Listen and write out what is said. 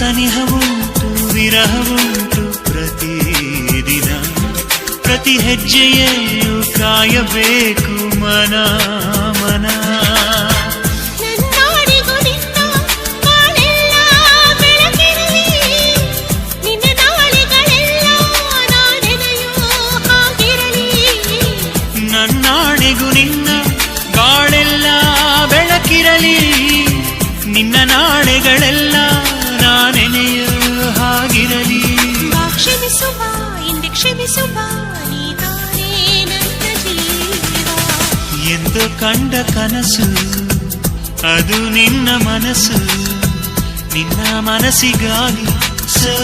ವಿರಹವುಂಟು ಪ್ರತಿದಿನ ಪ್ರತಿ ಹೆಜ್ಜೆಯಲ್ಲೂ ಕಾಯಬೇಕು ಮನ ಮನ. ನನ್ನಾಣೆಗೂ ನಿನ್ನ ಬಾಳೆಲ್ಲ ಬೆಳಕಿರಲಿ. ನಿನ್ನ ನಾಳೆಗಳೆಲ್ಲ ಬಾ ಕ್ಷಮಿಸುವ ಹಿಂದೆ ಕ್ಷಮಿಸುವ ನೀತಾನೇ ನನ್ನ ಜೀವ ಎಂದು ಕಂಡ ಕನಸು ಅದು ನಿನ್ನ ಮನಸ್ಸು ನಿನ್ನ ಮನಸ್ಸಿಗಾಗಿ ಸದೇ